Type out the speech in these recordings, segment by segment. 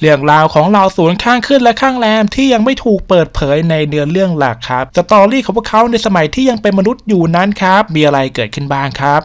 เรื่องราวของเหล่าศูนย์ข้างขึ้นและข้างแรมที่ยังไม่ถูกเปิดเผยในเนื้อเรื่องหลักครับสตอรี่ของพวกเขาในสมัยที่ยังเป็นมนุษย์อยู่นั้นครับ มีอะไรเกิดขึ้นบ้างครับ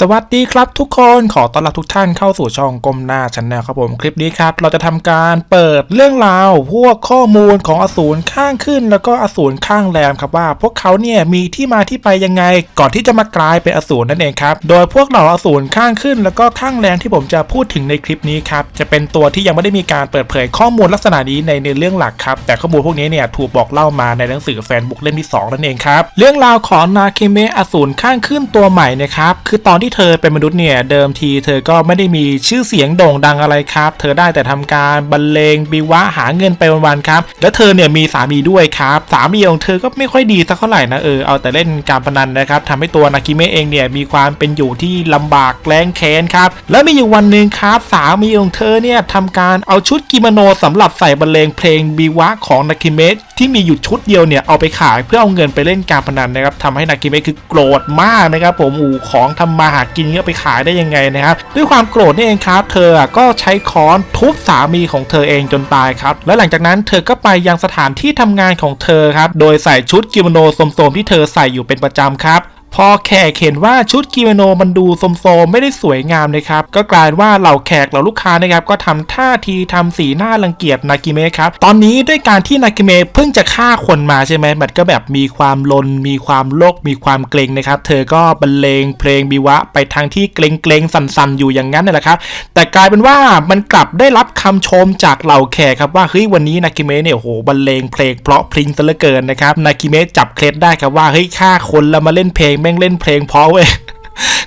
สวัสดีครับทุกคนขอต้อนรับทุกท่านเข้าสู่ช่องกลมหน้าชันแนลครับผมคลิปนี้ครับ เราจะทำการเปิดเรื่องราวพวกข้อมูลของอสูรข้างขึ้น แล้วก็อสูรข้างแรมครับว่า พวกเขาเนี่ยมีที่มาที่ไปยังไง ก่อนที่จะมากลายเป็นอสูรนั่นเองครับโดยพวกเหล่าอสูรข้างขึ้น แล้วก็ข้างแรมที่ผมจะพูดถึงในคลิปนี้ครับจะเป็นตัวที่ยังไม่ได้มีการเปิดเผยข้อมูลลักษณะนี้ในในเรื่องหลักครับแต่ข้อมูลพวกนี้เนี่ยถูกบอกเล่ามาในหนังสือแฟนบุ๊กเล่มที่สองนั่นเองครับเรื่องราวของนาเคเมะอสูรข้างขึ้นตัวใหม่นะครับคือตอนที่เธอเป็นมนุษย์เนี่ยเดิมทีเธอก็ไม่ได้มีชื่อเสียงโด่งดังอะไรครับ เธอได้แต่ทำการบรรเลงบิวะหาเงินไปวันๆครับ และเธอเนี่ยมีสามีด้วยครับ สามีของเธอก็ไม่ค่อยดีสักเท่าไหร่นะเออเอาแต่เล่นการพนันนะครับทำให้ตัวนากิเมะเองเนี่ยมีความเป็นอยู่ที่ลำบากแรงแค้นครับ และมีอยู่วันหนึ่งครับ สามีของเธอเนี่ยทำการเอาชุดกิโมโนสำหรับใส่บรรเลงเพลงบิวะของนากิเมะที่มีอยู่ชุดเดียวเนี่ยเอาไปขายเพื่อเอาเงินไปเล่นการพนันนะครับทำให้นากิเมะคือโกรธมากนะครับผมอูของทำมาหากินเนี่ยอาไปขายได้ยังไงนะครับด้วยความโกรธนี่เองครับ เธอก็ใช้ค้อนทุบสามีของเธอเองจนตายครับและหลังจากนั้นเธอก็ไปยังสถานที่ทำงานของเธอครับโดยใส่ชุดกิโมโนโสมๆที่เธอใส่อยู่เป็นประจำครับ พอแขกเห็นว่าชุดกิโมโนมันดูสมโซมไม่ได้สวยงามนะครับ ก็กลายว่าเหล่าแขกเหล่าลูกค้านะครับก็ทำท่าทีทำสีหน้ารังเกียจนากิเมะครับ ตอนนี้ด้วยการที่นากิเมะเพิ่งจะฆ่าคนมาใช่ไหมมันก็แบบมีความลน มีความโลก มีความเกรงนะครับ เธอก็บรรเลงเพลงบิวะไปทางที่เกรงเกรงสั่นๆ อยู่อย่างนั้นนั่แหละครับ แต่กลายเป็นว่ามันกลับได้รับคำชมจากเหล่าแขกครับว่าเฮ้ยวันนี้นากิเมะเนี่ยโอ้โหบรรเลงเพลงเพราะพริ้งซะเหลือเกินนะครับนากิเมะจับเคล็ดได้ครับว่าเฮ้ยฆ่าคนแล้วมาเล่นเพลงแม่งเล่นเพลงเพราะเว้ย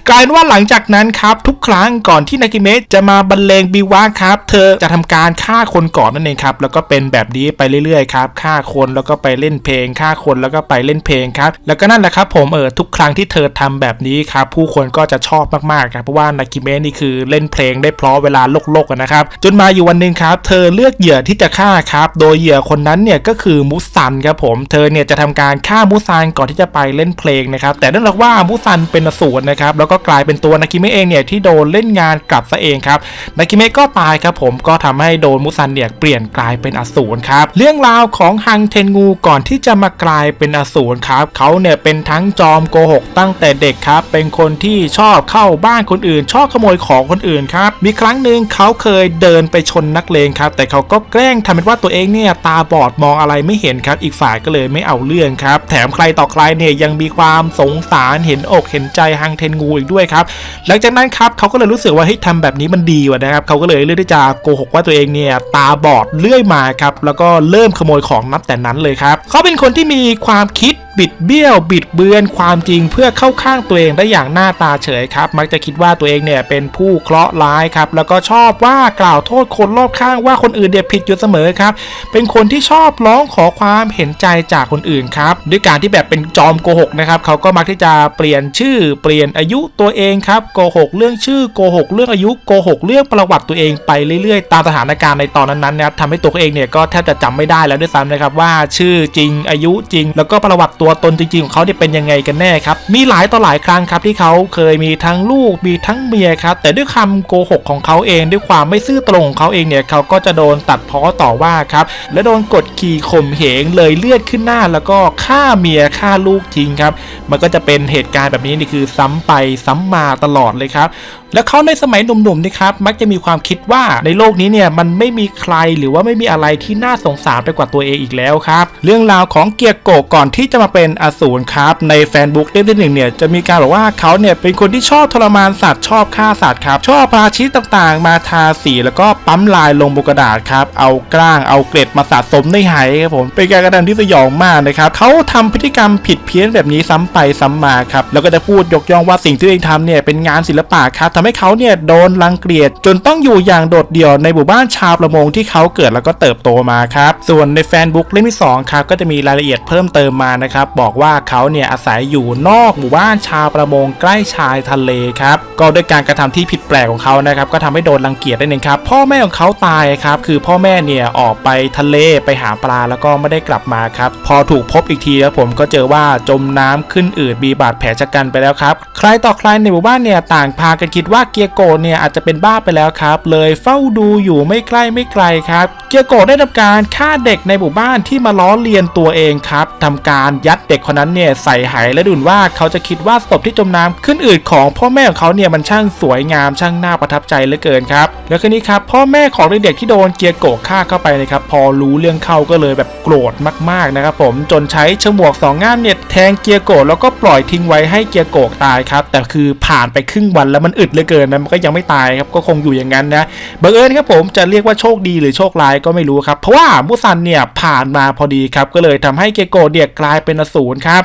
กลายเป็นว่าหลังจากนั้นครับทุกครั้งก่อนที่นากิเมะจะมาบรรเลงบิวะครับเธอจะทำการฆ่าคนก่อนนั่นเองครับแล้วก็เป็นแบบนี้ไปเรื่อยๆครับฆ่าคนแล้วก็ไปเล่นเพลงฆ่าคนแล้วก็ไปเล่นเพลงครับแล้วก็นั่นแหละครับผมเออทุกครั้งที่เธอทำแบบนี้ครับผู้คนก็จะชอบมากๆครับเพราะว่านากิเมะนี่คือเล่นเพลงได้เพราะเวลาโลกๆนะครับจนมาอยู่วันหนึ่งครับเธอเลือกเหยื่อที่จะฆ่าครับโดยเหยื่อคนนั้นเนี่ยก็คือมุซันครับผมเธอเนี่ยจะทำการฆ่ามุซันก่อนที่จะไปเล่นเพลงนะครับแต่เนื่องจากว่ามุซันเป็นอสูรนะครับแล้วก็กลายเป็นตัวนากิเมะเองเนี่ยที่โดนเล่นงานกลับซะเองครับนากิเมะก็ตายครับผมก็ทำให้โดนมุซันเนี่ยเปลี่ยนกลายเป็นอสูรครับเรื่องราวของฮังเทนงูก่อนที่จะมากลายเป็นอสูรครับเขาเนี่ยเป็นทั้งจอมโกหกตั้งแต่เด็กครับเป็นคนที่ชอบเข้าบ้านคนอื่น ชอบขโมยของคนอื่นครับมีครั้งหนึ่งเขาเคยเดินไปชนนักเลงครับแต่เขาก็แกล้งทำเป็นว่าตัวเองเนี่ยตาบอดมองอะไรไม่เห็นครับอีกฝ่ายก็เลยไม่เอาเรื่องครับแถมใครต่อใครเนี่ยยังมีความสงสารเห็นอกเห็นใจฮังเทนงูอีกด้วยครับหลังจากนั้นครับเขาก็เลยรู้สึกว่าเฮ้ยทำแบบนี้มันดีว่ะนะครับเขาก็เลยเลือกที่จะโกหกว่าตัวเองเนี่ยตาบอดเลื่อยมาครับแล้วก็เริ่มขโมยของนับแต่นั้นเลยครับเขาเป็นคนที่มีความคิด บิดเบี้ยว บิดเบือนความจริงเพื่อเข้าข้างตัวเองได้อย่างหน้าตาเฉยครับ มักจะคิดว่าตัวเองเนี่ยเป็นผู้เคราะห์ร้ายครับ แล้วก็ชอบว่ากล่าวโทษคนรอบข้างว่าคนอื่นเนี่ยผิดอยู่เสมอครับ เป็นคนที่ชอบร้องขอความเห็นใจจากคนอื่นครับ ด้วยการที่แบบเป็นจอมโกหกนะครับ เขาก็มักที่จะเปลี่ยนชื่อ เปลี่ยนอายุตัวเองครับ โกหกเรื่องชื่อ โกหกเรื่องอายุ โกหกเรื่องประวัติตัวเองไปเรื่อยๆ ตามสถานการณ์ในตอนนั้นๆนะครับทำให้ตัวเองเนี่ยก็แทบจะจำไม่ได้แล้วด้วยซ้ำนะครับว่าชื่อจริง อายุจริง แล้วก็ประวัติตัวตนจริงๆของเขาเนี่ยเป็นยังไงกันแน่ครับ มีหลายต่อหลายครั้งครับที่เขาเคยมีทั้งลูกมีทั้งเมียครับ แต่ด้วยคำโกหกของเขาเองด้วยความไม่ซื่อตรงของเขาเองเนี่ยเขาก็จะโดนตัดพ้อต่อว่าครับ และโดนกดขี่ข่มเหงเลยเลือดขึ้นหน้า แล้วก็ฆ่าเมียฆ่าลูกทิ้งครับ มันก็จะเป็นเหตุการณ์แบบนี้นี่คือซ้ำไปซ้ำมาตลอดเลยครับแล้วเขาในสมัยหนุ่มๆนี่ครับมักจะมีความคิดว่าในโลกนี้เนี่ยมันไม่มีใครหรือว่าไม่มีอะไรที่น่าสงสารไปกว่าตัวเองอีกแล้วครับ เรื่องราวของเกียร์โกก่อนที่จะมาเเป็นอสูรครับ ในแฟนบุ๊กเล่มที่หนึ่งเนี่ยจะมีการบอกว่าเขาเนี่ยเป็นคนที่ชอบทรมานสัตว์ชอบฆ่าสัตว์ครับชอบพาชีสต่างๆ มาทาสีแล้วก็ปั๊มลายลงบนกระดาษครับเอากล้างเอาเกล็ดมาสะสมในไหครับผมเป็นการกระทำที่สยองมากนะครับเขาทำพฤติกรรมผิดเพี้ยนแบบนี้ซ้ำไปซ้ำมาครับแล้วก็จะพูดยกย่องว่าสิ่งที่ตัวเองทำเนี่ยเป็นงานศิลปะครับทำให้เขาเนี่ยโดนรังเกียจจนต้องอยู่อย่างโดดเดี่ยวในหมู่บ้านชาวประมงที่เขาเกิดแล้วก็เติบโตมาครับส่วนในแฟนบุ๊กเล่มที่สองครับก็จะมีรายละเอียดเพิ่มเติมมานะครับบอกว่าเขาเนี่ยอาศัยอยู่นอกหมู่บ้านชาวประมงใกล้ชายทะเลครับก็ด้วยการกระทำที่ผิดแปลกของเขานะครับก็ทำให้โดนรังเกียจได้หนึ่งครับพ่อแม่ของเขาตายครับคือพ่อแม่เนี่ยออกไปทะเลไปหาปลาแล้วก็ไม่ได้กลับมาครับพอถูกพบอีกทีครับผมก็เจอว่าจมน้ำขึ้นอืดมีบาดแผลชะกันไปแล้วครับใครต่อใครในหมู่บ้านเนี่ยต่างพากันคิดว่าเกียโกะเนี่ยอาจจะเป็นบ้าไปแล้วครับ เลยเฝ้าดูอยู่ไม่ใกล้ไม่ไกลครับ เกียโกะได้ทำการฆ่าเด็กในหมู่บ้านที่มาล้อเลียนตัวเองครับทำการยัดเด็กคนนั้นเนี่ยใส่ไหและดุนว่าเขาจะคิดว่าศพที่จมน้ำขึ้นอืดของพ่อแม่ของเขาเนี่ยมันช่างสวยงามช่างน่าประทับใจเหลือเกินครับแล้วคืนนี้ครับพ่อแม่ของเด็กๆที่โดนเกียโกะฆ่าเข้าไปนะครับพอรู้เรื่องเข้าก็เลยแบบโกรธมากๆนะครับผมจนใช้ฉมวกสองง่ามเนี่ยแทงเกียโกะแล้วก็ปล่อยทิ้งไว้ให้เกียโกะตายครับแต่คือผ่านไปครึ่งวันแล้วมันอึดเหลือเกินนะมันก็ยังไม่ตายครับก็คงอยู่อย่างนั้นนะบังเอิญครับผมจะเรียกว่าโชคดีหรือโชคร้ายก็ไม่รู้ครับเพราะว่ามุซันเนี่ยผ่านมาพอดีครับก็เลยทำให้เกียโกะเนี่ยกลายเป็นอสูรครับ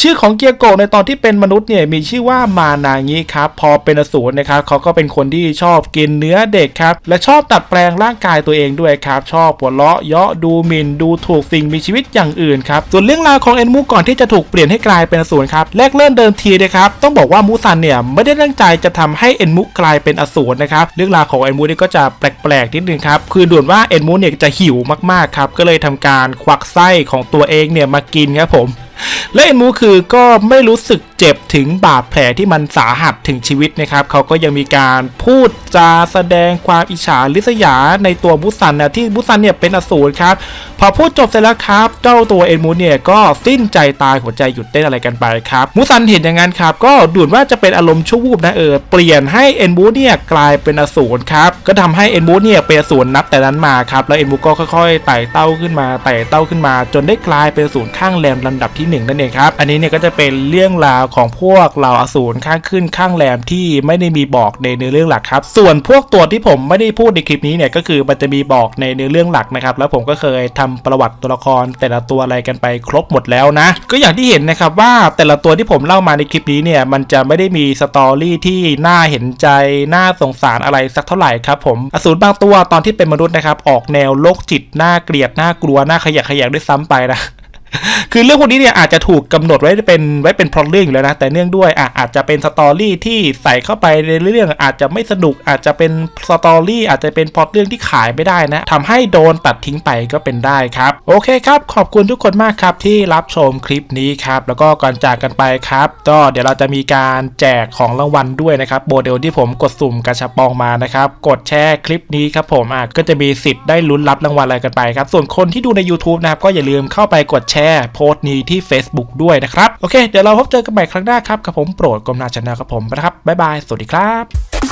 ชื่อของเกียโกะในตอนที่เป็นมนุษย์เนี่ยมีชื่อว่ามานางิครับ พอเป็นอสูรนะครับเขาก็เป็นคนที่ชอบกินเนื้อเด็กครับ และชอบตัดแปลงร่างกายตัวเองด้วยครับ ชอบหัวเราะเยาะดูหมิ่นดูถูกสิ่งมีชีวิตอย่างอื่นครับ ส่วนเรื่องราวของเอ็นมูก่อนที่จะถูกเปลี่ยนให้กลายเป็นอสูรครับแรกเริ่มเดิมทีนะครับต้องบอกว่ามูซันเนี่ยไม่ได้ตั้งใจจะทำให้เอ็นมูกลายเป็นอสูรนะครับเรื่องราวของเอ็นมูนี่ก็จะแปลกๆนิดนึงครับคือด่วนว่าเอ็นมูเนี่ยจะหิวมากๆครับก็เลยทำการควักไส้ของตัวเองเนี่ยมากินครับผม และเอ็นมูคือก็ไม่รู้สึกเจ็บถึงบาดแผลที่มันสาหัสถึงชีวิตนะครับเขาก็ยังมีการพูดจาแสดงความอิจฉาริษยาในตัวบุสันนะที่บุสันเนี่ยเป็นอสูรครับ พอพูดจบเสร็จแล้วครับเจ้าตัวเอ็นมูเนี่ยก็สิ้นใจตายหัวใจหยุดเต้นอะไรกันไปครับมุสันเห็นอย่างนั้นครับ ก็ด่วนว่าจะเป็นอารมณ์ชั่ววูบนะเออเปลี่ยนให้เอ็นมูเนี่ยกลายเป็นอสูรครับก็ทำให้เอ็นมูเนี่ยเป็นอสูรนับแต่นั้นมาครับแล้วเอ็นมูก็ค่อยๆไต่เต้าขึ้นมาไต่เต้าขึ้นมา จนได้กลายเป็นอสูรข้างแรมลำดับที่นึ่งนั่นเองครับ อันนี้เนี่ยก็จะเป็นเรื่องราวของพวกเหล่าอสูรข้างขึ้นข้างแรมที่ไม่ได้มีบอกในเนื้อเรื่องหลักครับ ส่วนพวกตัวที่ผมไม่ได้พูดในคลิปนี้เนี่ยก็คือมันจะมีบอกในเนื้อเรื่องหลักนะครับ แล้วผมก็เคยทำประวัติตัวละครแต่ละตัวอะไรกันไปครบหมดแล้วนะ ก็อย่างที่เห็นนะครับว่าแต่ละตัวที่ผมเล่ามาในคลิปนี้เนี่ยมันจะไม่ได้มีสตอรี่ที่น่าเห็นใจน่าสงสารอะไรสักเท่าไหร่ครับผมอสูรบางตัวตอนที่เป็นมนุษย์นะครับออกแนวโรคจิตน่าเกลียดน่ากลัวน่าขยะแขยงด้วยซ้ำไปนะ คือเรื่องพวกนี้เนี่ยอาจจะถูกกำหนดไว้เป็นไว้เป็นพล็อตเรื่องอยู่แล้วนะ แต่เนื่องด้วยอะอาจจะเป็นสตอรี่ที่ใส่เข้าไปในเรื่องอาจจะไม่สนุกอาจจะเป็นสตอรี่อาจจะเป็นพล็อตเรื่องที่ขายไม่ได้นะทำให้โดนตัดทิ้งไปก็เป็นได้ครับ โอเคครับ ขอบคุณทุกคนมากครับที่รับชมคลิปนี้ครับ แล้วก็ก่อนจากกันไปครับ ก็เดี๋ยวเราจะมีการแจกของรางวัลด้วยนะครับโมเดลที่ผมกดสุ่มกระชับปองมานะครับกดแชร์คลิปนี้ครับผมอะก็จะมีสิทธิ์ได้ลุ้นรับรางวัลอะไรกันไปครับส่วนคนที่ดูใน YouTube นะครับก็อย่าลืมเข้าไปกดแชร์โพสต์นี้ที่ Facebook ด้วยนะครับ โอเค เดี๋ยวเราพบเจอกันใหม่ครั้งหน้าครับกับผมโปรดกรมนาชนะครับผมนะครับบ๊ายบาย สวัสดีครับ